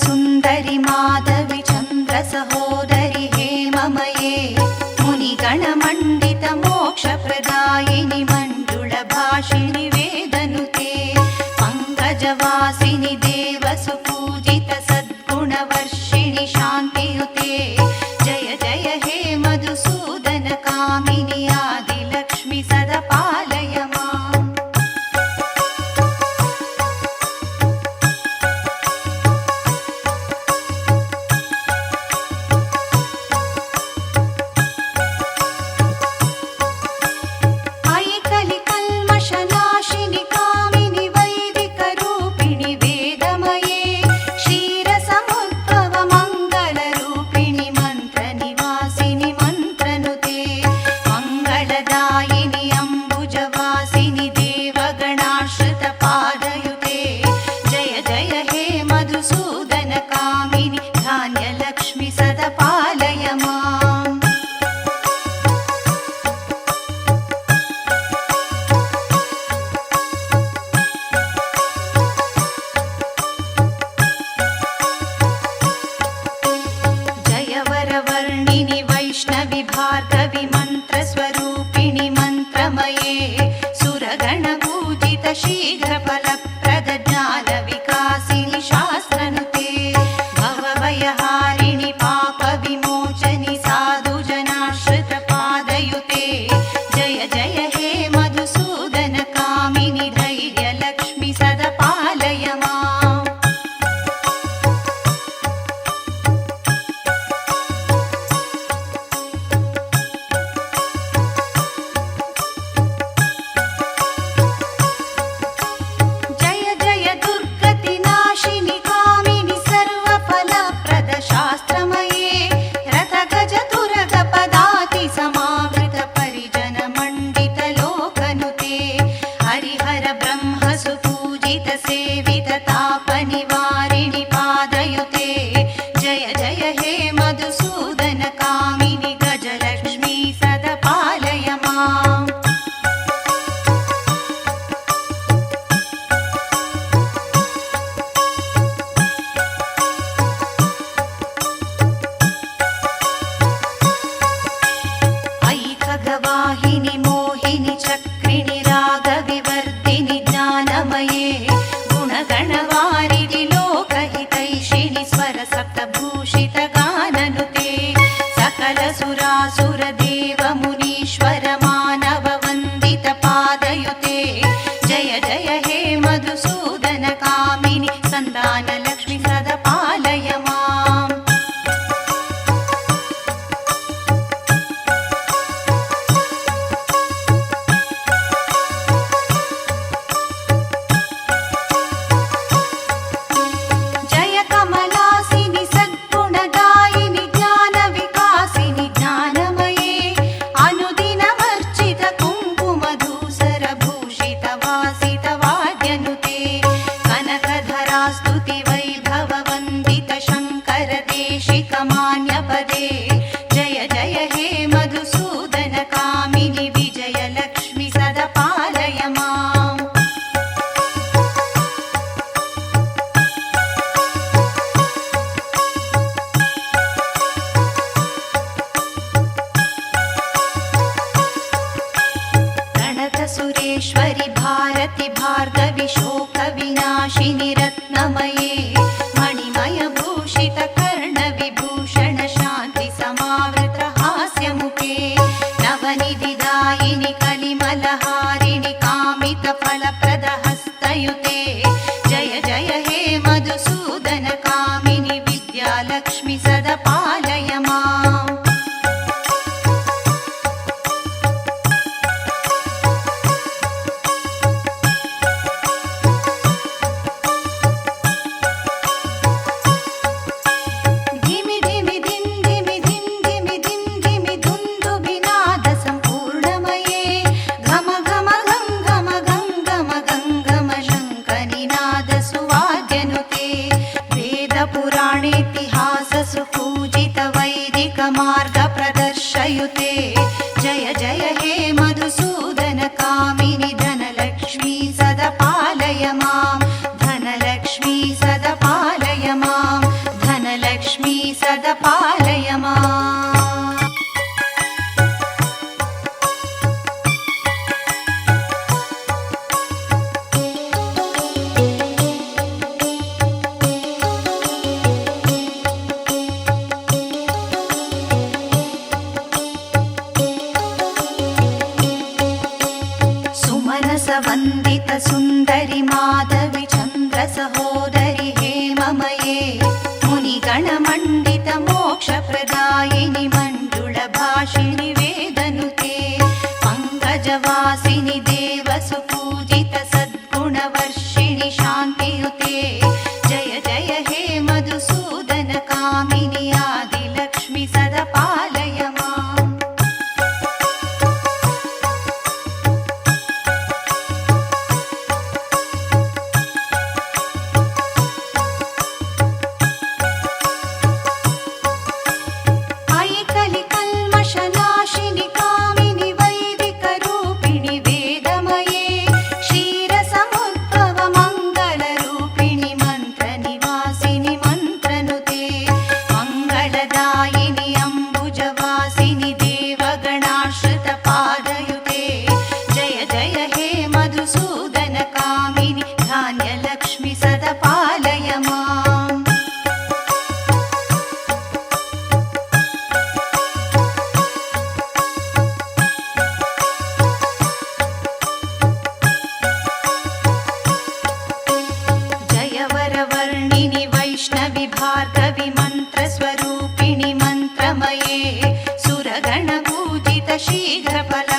सुन्दरि माधवि चन्द्रसहोदरि हे ममये मुनिगणमण्डितमोक्षप्रदायिनि मण्डुलभाषिणि वेदनुते पङ्कजवासिनि देवसुपूजितसद्गुणवर्ष भार्गवि मन्त्रस्वरूपिणि मन्त्रमये सुरगणपूजित शीघ्र देशि माधविचन्द्रसहो गणपूजित शीघ्रफल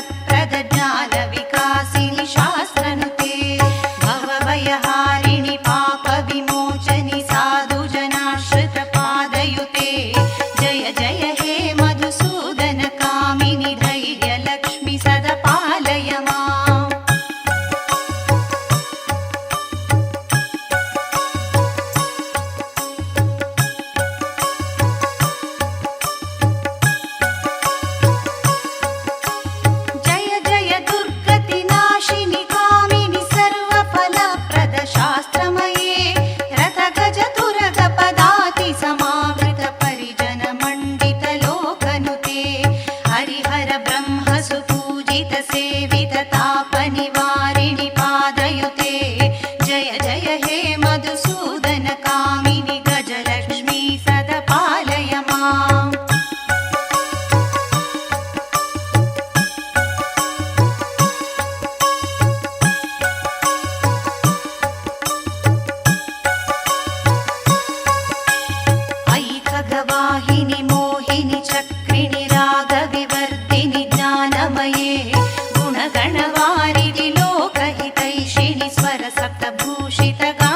ಸಹಿತ ಗಾ